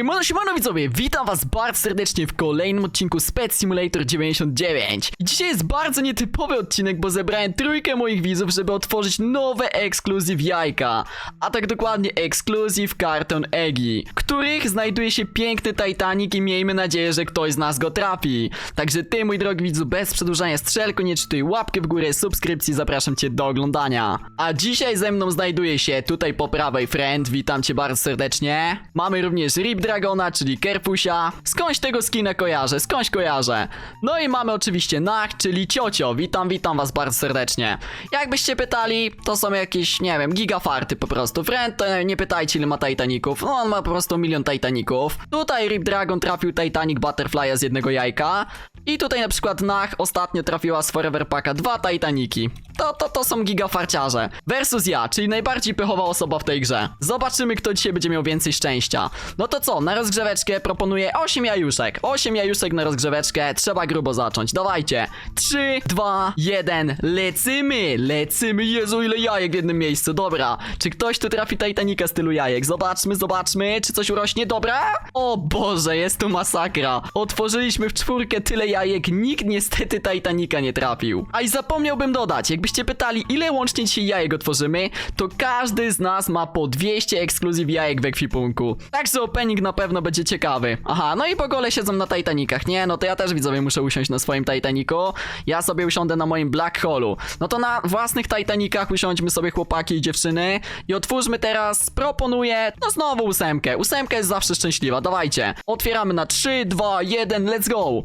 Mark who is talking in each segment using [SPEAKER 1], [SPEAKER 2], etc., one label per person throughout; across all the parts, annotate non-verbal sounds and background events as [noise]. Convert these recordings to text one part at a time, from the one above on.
[SPEAKER 1] Siemano, siemano widzowie, witam was bardzo serdecznie w kolejnym odcinku Spec Simulator 99 I Dzisiaj jest bardzo nietypowy odcinek, bo zebrałem trójkę moich widzów, żeby otworzyć nowe ekskluzyw jajka A tak dokładnie ekskluzyw karton Egi których znajduje się piękny Titanic i miejmy nadzieję, że ktoś z nas go trafi. Także ty mój drogi widzu, bez przedłużania strzel, koniecznie tutaj łapkę w górę, subskrypcji, zapraszam cię do oglądania. A dzisiaj ze mną znajduje się tutaj po prawej friend, witam cię bardzo serdecznie. Mamy również Rip Dragona, czyli Kerfusia. Skądś tego skina kojarzę, skądś kojarzę. No i mamy oczywiście Nach, czyli Ciocio. Witam, witam was bardzo serdecznie. Jakbyście pytali, to są jakieś, nie wiem, gigafarty po prostu. Friend, nie pytajcie ile ma Titaników. No on ma po prostu milion Titaników. Tutaj Rip Dragon trafił Titanic Butterfly'a z jednego jajka. I tutaj na przykład Nach ostatnio trafiła z Forever Packa dwa Titaniki. To, to, to są gigafarciarze. Versus ja, czyli najbardziej pechowa osoba w tej grze. Zobaczymy, kto dzisiaj będzie miał więcej szczęścia. No to co, na rozgrzeweczkę proponuję 8 jajuszek. 8 jajuszek na rozgrzeweczkę, trzeba grubo zacząć. Dawajcie. 3, 2, 1, lecymy! Lecymy, Jezu, ile jajek w jednym miejscu. Dobra, czy ktoś tu trafi Titanica stylu jajek? Zobaczmy, zobaczmy, czy coś urośnie. Dobra? O Boże, jest tu masakra. Otworzyliśmy w czwórkę tyle jajek, nikt niestety Titanica nie trafił. A i zapomniałbym dodać, jakbyście pytali, ile łącznie dzisiaj jajek otworzymy, to każdy z nas ma po 200 ekskluzyw jajek w ekwipunku. Także opening na pewno będzie ciekawy. Aha, no i po gole siedzą na Titanicach. Nie, no to ja też widzowie muszę usiąść na swoim Titanicu. Ja sobie usiądę na moim Black Holu. No to na własnych Titanicach usiądźmy sobie chłopaki i dziewczyny i otwórzmy teraz, proponuję, no znowu ósemkę. Ósemka jest zawsze szczęśliwa, dawajcie. Otwieramy na 3, 2, 1, let's go.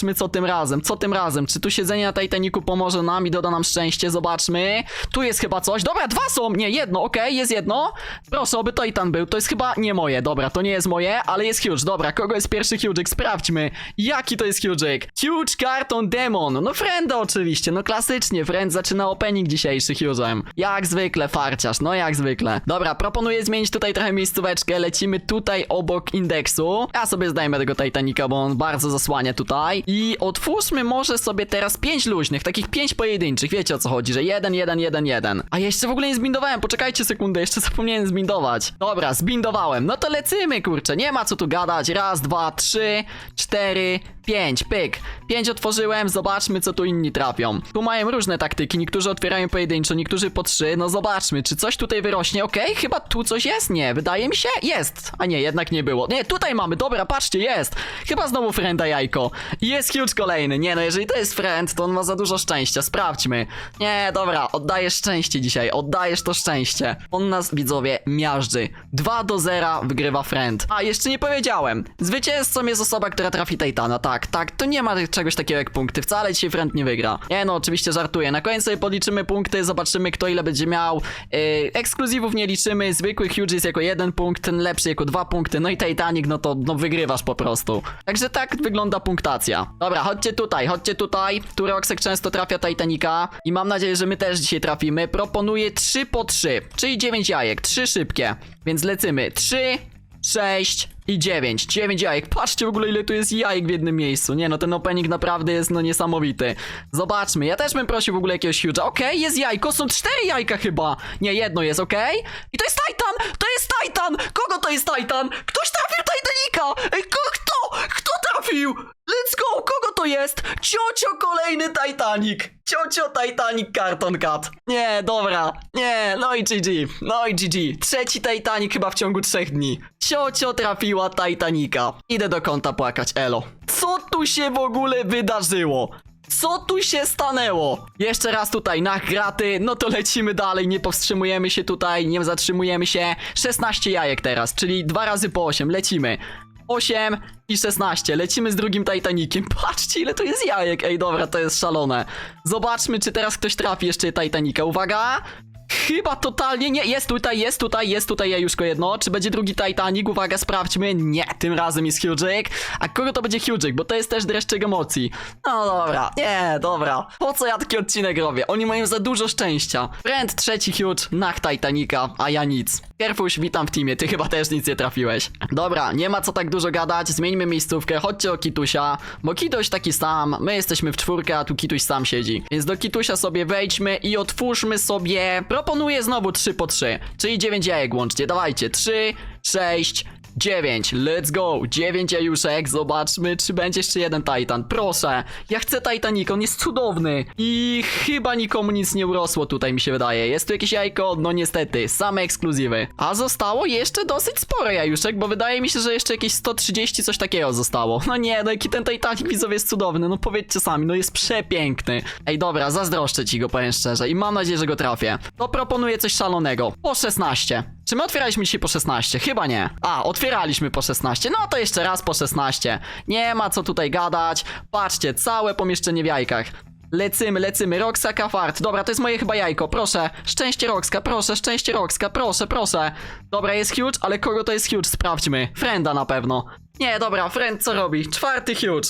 [SPEAKER 1] Zobaczmy co tym razem, co tym razem. Czy tu siedzenie na Titanicu pomoże nam i doda nam szczęście? Zobaczmy. Tu jest chyba coś. Dobra, dwa są. Nie, jedno, okej, jest jedno. Proszę, oby Titan był. To jest chyba nie moje. Dobra, to nie jest moje, ale jest huge. Dobra, kogo jest pierwszy huge'ik? Sprawdźmy. Jaki to jest huge'ik? Huge Carton Demon. No Frenda oczywiście, no klasycznie. Friend zaczyna opening dzisiejszy huge'em. Jak zwykle, farciarz, no jak zwykle. Dobra, proponuję zmienić tutaj trochę miejscóweczkę. Lecimy tutaj obok indeksu. Ja sobie zdajmy tego Titanica, bo on bardzo zasłania tutaj. I otwórzmy może sobie teraz pięć luźnych, takich pięć pojedynczych. Wiecie o co chodzi, że jeden, jeden, jeden, jeden. A jeszcze w ogóle nie zbindowałem, poczekajcie sekundę, jeszcze zapomniałem zbindować. Dobra, zbindowałem. No to lecymy, kurczę, nie ma co tu gadać. Raz, dwa, trzy, cztery, pięć, pyk. Pięć otworzyłem, zobaczmy co tu inni trafią. Tu mają różne taktyki, niektórzy otwierają pojedynczo, niektórzy po trzy. No zobaczmy, czy coś tutaj wyrośnie, okej? Chyba tu coś jest, nie, wydaje mi się, jest. A nie, jednak nie było. Nie, tutaj mamy, dobra, patrzcie, jest. Chyba znowu frienda jajko. I jest huge kolejny. Nie no, jeżeli to jest friend, to on ma za dużo szczęścia, sprawdźmy. Nie, dobra, oddajesz szczęście dzisiaj, oddajesz to szczęście. On nas, widzowie, miażdży. 2 do 0 wygrywa friend. A, jeszcze nie powiedziałem. Zwycięzcą jest osoba, która trafi Titana, tak, tak, to nie ma czegoś takiego jak punkty. Wcale dzisiaj friend nie wygra. Nie no, oczywiście żartuję. Na koniec sobie podliczymy punkty, zobaczymy kto ile będzie miał. Yy, ekskluzywów nie liczymy, zwykły huge jest jako jeden punkt, ten lepszy jako dwa punkty, no i Titanic, no to no wygrywasz po prostu. Także tak wygląda punktacja. Dobra, chodźcie tutaj, chodźcie tutaj. Tu Roxek często trafia Titanica i mam nadzieję, że my też dzisiaj trafimy. Proponuję 3 po 3, czyli 9 jajek, 3 szybkie. Więc lecymy 3, 6 i 9. 9 jajek. Patrzcie w ogóle ile tu jest jajek w jednym miejscu. Nie no, ten opening naprawdę jest no niesamowity. Zobaczmy, ja też bym prosił w ogóle jakiegoś huge'a. Okej, jest jajko, są cztery jajka chyba. Nie, jedno jest, okej? I to jest Titan! To jest Titan! Kogo to jest Titan? Ktoś trafił Titanica! Ej, kto? Kto trafił? Let's go! Kogo to jest? Ciocio kolejny Titanic! Ciocio Titanic Carton Cut. Nie, dobra. Nie, no i GG. No i GG. Trzeci Titanic chyba w ciągu trzech dni. Ciocio trafiła Titanica. Idę do kąta płakać, elo. Co tu się w ogóle wydarzyło? Co tu się stanęło? Jeszcze raz tutaj na graty, no to lecimy dalej, nie powstrzymujemy się tutaj, nie zatrzymujemy się. 16 jajek teraz, czyli dwa razy po 8, lecimy. 8 i 16. Lecimy z drugim Titanikiem. [laughs] Patrzcie, ile to jest jajek. Ej, dobra, to jest szalone. Zobaczmy, czy teraz ktoś trafi jeszcze Titanica. Uwaga! Chyba totalnie nie. Jest tutaj, jest tutaj, jest tutaj jajuszko jedno. Czy będzie drugi Titanic? Uwaga, sprawdźmy. Nie, tym razem jest Hughik. A kogo to będzie Hughik? Bo to jest też dreszczyk emocji. No dobra, nie, dobra. Po co ja taki odcinek robię? Oni mają za dużo szczęścia. Friend trzeci Huge, nach Titanica, a ja nic. Kerfuś, witam w teamie, ty chyba też nic nie trafiłeś. Dobra, nie ma co tak dużo gadać, zmieńmy miejscówkę, chodźcie o Kitusia, bo Kituś taki sam, my jesteśmy w czwórkę, a tu Kituś sam siedzi. Więc do Kitusia sobie wejdźmy i otwórzmy sobie, proponuję znowu 3 po 3, czyli 9 jajek łącznie, dawajcie, 3, 6, 9. Let's go. 9 jajuszek. Zobaczmy, czy będzie jeszcze jeden Titan. Proszę. Ja chcę Titanik, on jest cudowny. I chyba nikomu nic nie urosło tutaj, mi się wydaje. Jest tu jakieś jajko? No niestety, same ekskluzywy. A zostało jeszcze dosyć sporo jajuszek, bo wydaje mi się, że jeszcze jakieś 130 coś takiego zostało. No nie, no jaki ten Titanic widzowie jest cudowny. No powiedzcie sami, no jest przepiękny. Ej, dobra, zazdroszczę ci go, powiem szczerze. I mam nadzieję, że go trafię. To proponuję coś szalonego. Po 16. Czy my otwieraliśmy dzisiaj po 16? Chyba nie. A, otwieraliśmy po 16. No to jeszcze raz po 16. Nie ma co tutaj gadać. Patrzcie, całe pomieszczenie w jajkach. Lecymy, lecymy. Roxka Kafart. Dobra, to jest moje chyba jajko. Proszę. Szczęście Roxka, proszę. Szczęście Roxka, proszę, proszę. Dobra, jest huge, ale kogo to jest huge? Sprawdźmy. Frenda na pewno. Nie, dobra, friend co robi? Czwarty huge.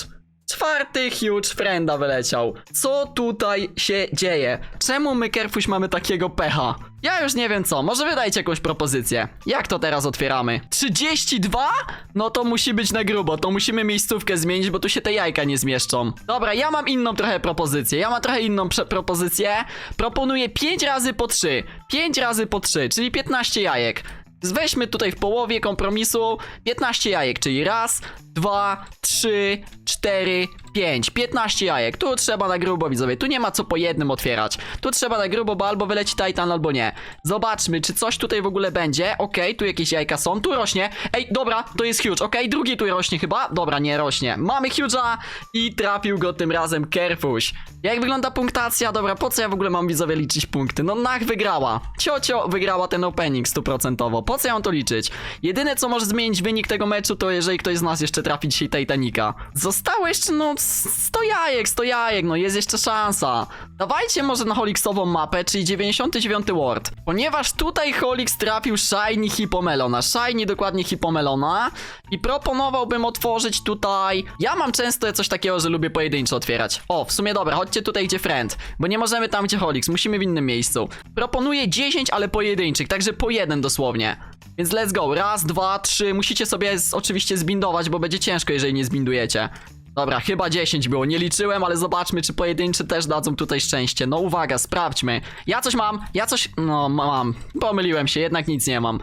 [SPEAKER 1] Czwarty huge frienda wyleciał. Co tutaj się dzieje? Czemu my Kerfuś mamy takiego pecha? Ja już nie wiem co, może wydajcie jakąś propozycję. Jak to teraz otwieramy? 32? No to musi być na grubo, to musimy miejscówkę zmienić, bo tu się te jajka nie zmieszczą. Dobra, ja mam inną trochę propozycję, ja mam trochę inną propozycję. Proponuję 5 razy po 3. 5 razy po 3, czyli 15 jajek. Weźmy tutaj w połowie kompromisu 15 jajek, czyli raz, dwa, trzy, cztery, pięć. 15 jajek. Tu trzeba na grubo, widzowie. Tu nie ma co po jednym otwierać. Tu trzeba na grubo, bo albo wyleci Titan, albo nie. Zobaczmy, czy coś tutaj w ogóle będzie. Okej, tu jakieś jajka są. Tu rośnie. Ej, dobra, to jest huge. Okej, drugi tu rośnie chyba. Dobra, nie rośnie. Mamy huge'a i trafił go tym razem Kerfuś. Jak wygląda punktacja? Dobra, po co ja w ogóle mam widzowie liczyć punkty? No Nach wygrała. Ciocio wygrała ten opening stuprocentowo. Po co ja mam to liczyć? Jedyne co może zmienić wynik tego meczu to jeżeli ktoś z nas jeszcze trafi dzisiaj Titanica. Zostało jeszcze no 100 jajek, 100 jajek, no jest jeszcze szansa. Dawajcie może na Holiksową mapę, czyli 99 Ward. Ponieważ tutaj Holix trafił Shiny Hippomelona, Shiny dokładnie Hippomelona i proponowałbym otworzyć tutaj... Ja mam często coś takiego, że lubię pojedynczo otwierać. O, w sumie dobra, chodźcie tutaj gdzie Friend, bo nie możemy tam gdzie Holix, musimy w innym miejscu. Proponuję 10, ale pojedynczych, także po jeden dosłownie. Więc let's go, raz, dwa, trzy, musicie sobie z, oczywiście zbindować, bo będzie ciężko, jeżeli nie zbindujecie. Dobra, chyba 10 było, nie liczyłem, ale zobaczmy, czy pojedynczy też dadzą tutaj szczęście. No uwaga, sprawdźmy. Ja coś mam, ja coś... No, ma- mam. Pomyliłem się, jednak nic nie mam.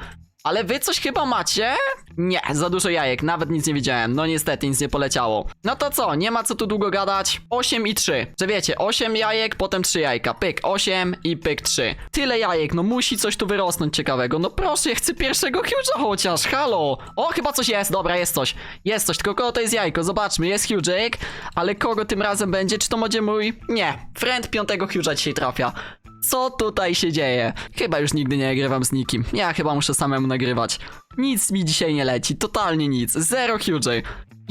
[SPEAKER 1] Ale wy coś chyba macie? Nie, za dużo jajek, nawet nic nie widziałem. No niestety, nic nie poleciało. No to co, nie ma co tu długo gadać. 8 i 3. Że wiecie, 8 jajek, potem 3 jajka. Pyk 8 i pyk 3. Tyle jajek, no musi coś tu wyrosnąć ciekawego. No proszę, ja chcę pierwszego huge'a chociaż, halo. O, chyba coś jest, dobra, jest coś. Jest coś, tylko kogo to jest jajko? Zobaczmy, jest huge'ik, ale kogo tym razem będzie? Czy to będzie mój? Nie, friend piątego huge'a dzisiaj trafia. Co tutaj się dzieje? Chyba już nigdy nie nagrywam z nikim. Ja chyba muszę samemu nagrywać. Nic mi dzisiaj nie leci, totalnie nic. Zero huge.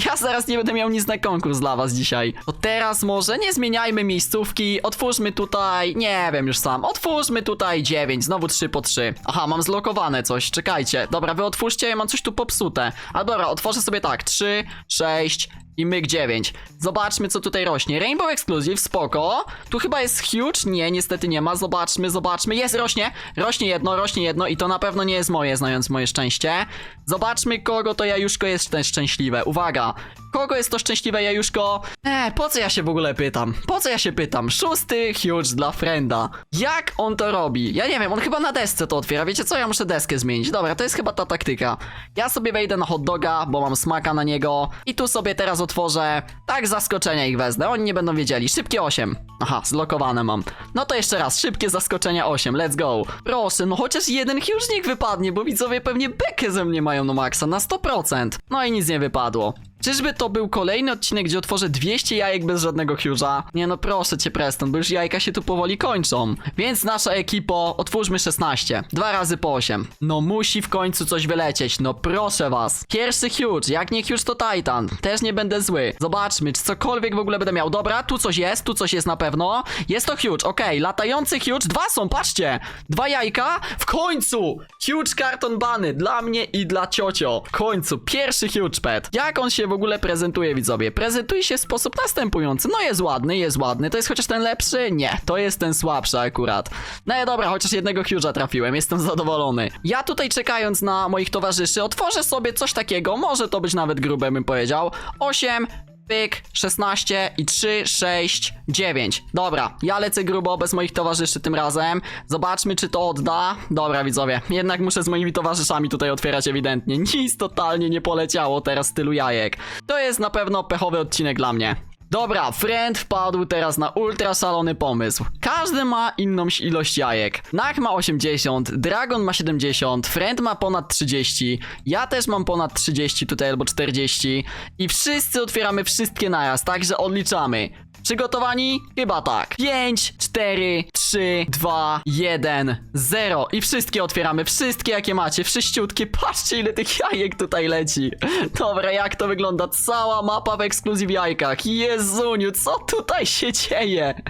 [SPEAKER 1] Ja zaraz nie będę miał nic na konkurs dla was dzisiaj. To teraz może nie zmieniajmy miejscówki, otwórzmy tutaj, nie wiem już sam, otwórzmy tutaj 9, znowu 3 po 3. Aha, mam zlokowane coś, czekajcie. Dobra, wy otwórzcie, ja mam coś tu popsute. A dobra, otworzę sobie tak, 3, 6, i myk 9. Zobaczmy, co tutaj rośnie. Rainbow Exclusive, spoko. Tu chyba jest huge. Nie, niestety nie ma. Zobaczmy, zobaczmy. Jest, rośnie. Rośnie jedno, rośnie jedno i to na pewno nie jest moje, znając moje szczęście. Zobaczmy, kogo to jajuszko jest też szczęśliwe. Uwaga. Kogo jest to szczęśliwe jajuszko? Eee, po co ja się w ogóle pytam? Po co ja się pytam? Szósty huge dla Frenda. Jak on to robi? Ja nie wiem, on chyba na desce to otwiera. Wiecie co? Ja muszę deskę zmienić. Dobra, to jest chyba ta taktyka. Ja sobie wejdę na hot doga, bo mam smaka na niego. I tu sobie teraz otworzę. Tak, zaskoczenia ich wezmę. Oni nie będą wiedzieli. Szybkie 8. Aha, zlokowane mam. No to jeszcze raz, szybkie zaskoczenia 8. Let's go. Proszę, no chociaż jeden huge niech wypadnie, bo widzowie pewnie bekę ze mnie mają no maksa na 100%. No i nic nie wypadło. Czyżby to był kolejny odcinek, gdzie otworzę 200 jajek bez żadnego huge'a? Nie no proszę cię Preston, bo już jajka się tu powoli kończą. Więc nasza ekipo, otwórzmy 16. Dwa razy po 8. No musi w końcu coś wylecieć, no proszę was. Pierwszy huge, jak nie huge to Titan. Też nie będę zły. Zobaczmy, czy cokolwiek w ogóle będę miał. Dobra, tu coś jest, tu coś jest na pewno. Jest to huge, okej, latający huge. Dwa są, patrzcie. Dwa jajka. W końcu! Huge karton bany dla mnie i dla ciocio. W końcu, pierwszy huge pet. Jak on się w ogóle prezentuje, widzowie? Prezentuje się w sposób następujący. No jest ładny, jest ładny. To jest chociaż ten lepszy? Nie, to jest ten słabszy akurat. No i dobra, chociaż jednego huge'a trafiłem, jestem zadowolony. Ja tutaj czekając na moich towarzyszy, otworzę sobie coś takiego, może to być nawet grube, bym powiedział. 8 Pyk, 16 i 3, 6, 9. Dobra, ja lecę grubo bez moich towarzyszy tym razem. Zobaczmy, czy to odda. Dobra, widzowie, jednak muszę z moimi towarzyszami tutaj otwierać ewidentnie. [laughs] Nic totalnie nie poleciało teraz w stylu jajek. To jest na pewno pechowy odcinek dla mnie. Dobra, Friend wpadł teraz na ultra szalony pomysł. Każdy ma inną ilość jajek. Nach ma 80, Dragon ma 70, Friend ma ponad 30, ja też mam ponad 30 tutaj albo 40 i wszyscy otwieramy wszystkie naraz, także odliczamy. Przygotowani? Chyba tak. 5, 4, 3, 2, 1, 0. I wszystkie otwieramy. Wszystkie jakie macie. Wszyściutkie. Patrzcie ile tych jajek tutaj leci. Dobra, jak to wygląda? Cała mapa w ekskluzyw jajkach. Jezuniu, co tutaj się dzieje?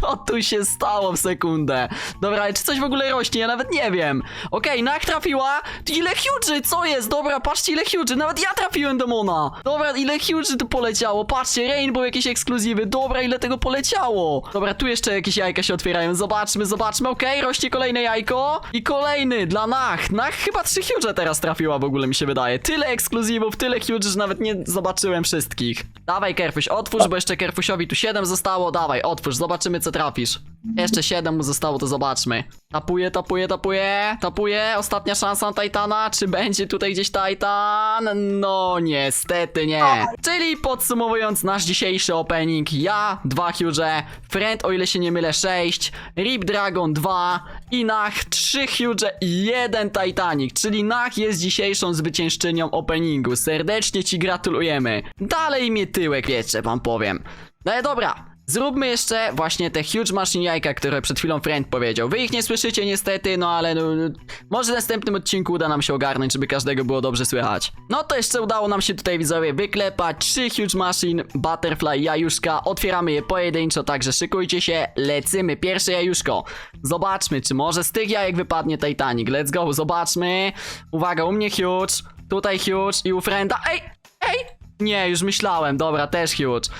[SPEAKER 1] Co tu się stało w sekundę? Dobra, czy coś w ogóle rośnie? Ja nawet nie wiem. Okej, nak trafiła. Ile huge'y? Co jest? Dobra, patrzcie ile huge'y. Nawet ja trafiłem do Mona. Dobra, ile huge'y tu poleciało. Patrzcie, Rainbow jakieś ekskluzywy. Dobra, ile tego poleciało. Dobra, tu jeszcze jakieś jajka się otwierają. Zobaczmy, zobaczmy. Okej, rośnie kolejne jajko. I kolejny dla Nach. Nach chyba trzy huge'e teraz trafiła w ogóle mi się wydaje. Tyle ekskluzywów, tyle huge, że nawet nie zobaczyłem wszystkich. Dawaj, Kerfuś, otwórz, bo jeszcze Kerfusiowi tu 7 zostało. Dawaj, otwórz, zobaczymy co trafisz. Jeszcze 7 mu zostało, to zobaczmy. Tapuje, tapuje, tapuje, tapuje. Ostatnia szansa na Titana. Czy będzie tutaj gdzieś Titan? No, niestety nie. Czyli podsumowując nasz dzisiejszy opening, ja 2 huge, Friend o ile się nie mylę 6, Rip Dragon 2 i Nach 3 huge i 1 Titanic, czyli Nach jest dzisiejszą zwyciężczynią openingu. Serdecznie ci gratulujemy. Dalej mnie tyłek wiecie, wam powiem. No ale dobra, Zróbmy jeszcze właśnie te huge machine jajka, które przed chwilą Friend powiedział. Wy ich nie słyszycie niestety, no ale no, no, może w następnym odcinku uda nam się ogarnąć, żeby każdego było dobrze słychać. No to jeszcze udało nam się tutaj widzowie wyklepać trzy huge machine, butterfly, jajuszka. Otwieramy je pojedynczo, także szykujcie się, lecimy. Pierwsze jajuszko. Zobaczmy, czy może z tych jajek wypadnie Titanic. Let's go, zobaczmy. Uwaga, u mnie huge, tutaj huge i u Frienda. Ej, ej! Nie, już myślałem, dobra, też huge.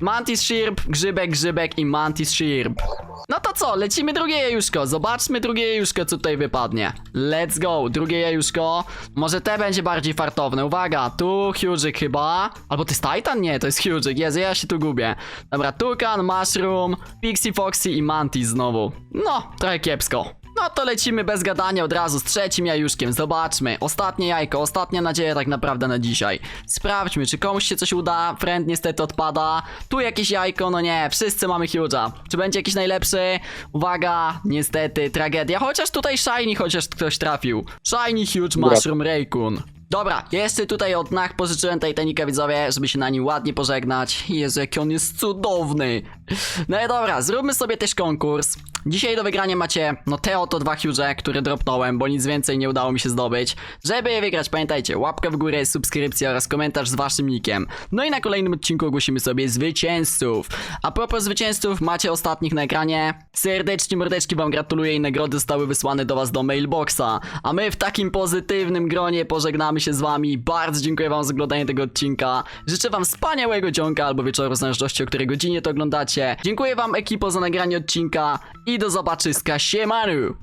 [SPEAKER 1] Mantis Shirp, Grzybek, Grzybek i Mantis Shirp. No to co, lecimy drugie jajuszko. Zobaczmy drugie jajuszko, co tutaj wypadnie. Let's go, drugie jajuszko. Może te będzie bardziej fartowne. Uwaga, tu Hughik chyba. Albo to jest Titan? Nie, to jest Hughik. Jezu, ja się tu gubię. Dobra, Tukan, Mushroom, Pixie Foxy i Mantis znowu. No, trochę kiepsko. No to lecimy bez gadania od razu z trzecim jajuszkiem. Zobaczmy. Ostatnie jajko, ostatnia nadzieja tak naprawdę na dzisiaj. Sprawdźmy, czy komuś się coś uda. Friend niestety odpada. Tu jakieś jajko, no nie, wszyscy mamy huge'a. Czy będzie jakiś najlepszy? Uwaga, niestety, tragedia. Chociaż tutaj shiny, chociaż ktoś trafił. Shiny huge mushroom Raycun. Dobra, jeszcze tutaj od Nach pożyczyłem Titanica widzowie, żeby się na nim ładnie pożegnać. Jezu, jaki on jest cudowny. No i dobra, zróbmy sobie też konkurs. Dzisiaj do wygrania macie, no te oto dwa huge, które dropnąłem, bo nic więcej nie udało mi się zdobyć. Żeby je wygrać, pamiętajcie, łapka w górę, subskrypcja oraz komentarz z waszym nickiem. No i na kolejnym odcinku ogłosimy sobie zwycięzców. A propos zwycięzców, macie ostatnich na ekranie. Serdecznie mordeczki wam gratuluję i nagrody zostały wysłane do was do mailboxa. A my w takim pozytywnym gronie pożegnamy się z wami. Bardzo dziękuję wam za oglądanie tego odcinka. Życzę wam wspaniałego dzionka albo wieczoru, w zależności o której godzinie to oglądacie. Dziękuję wam ekipo za nagranie odcinka i do zobaczyska. Siemanu!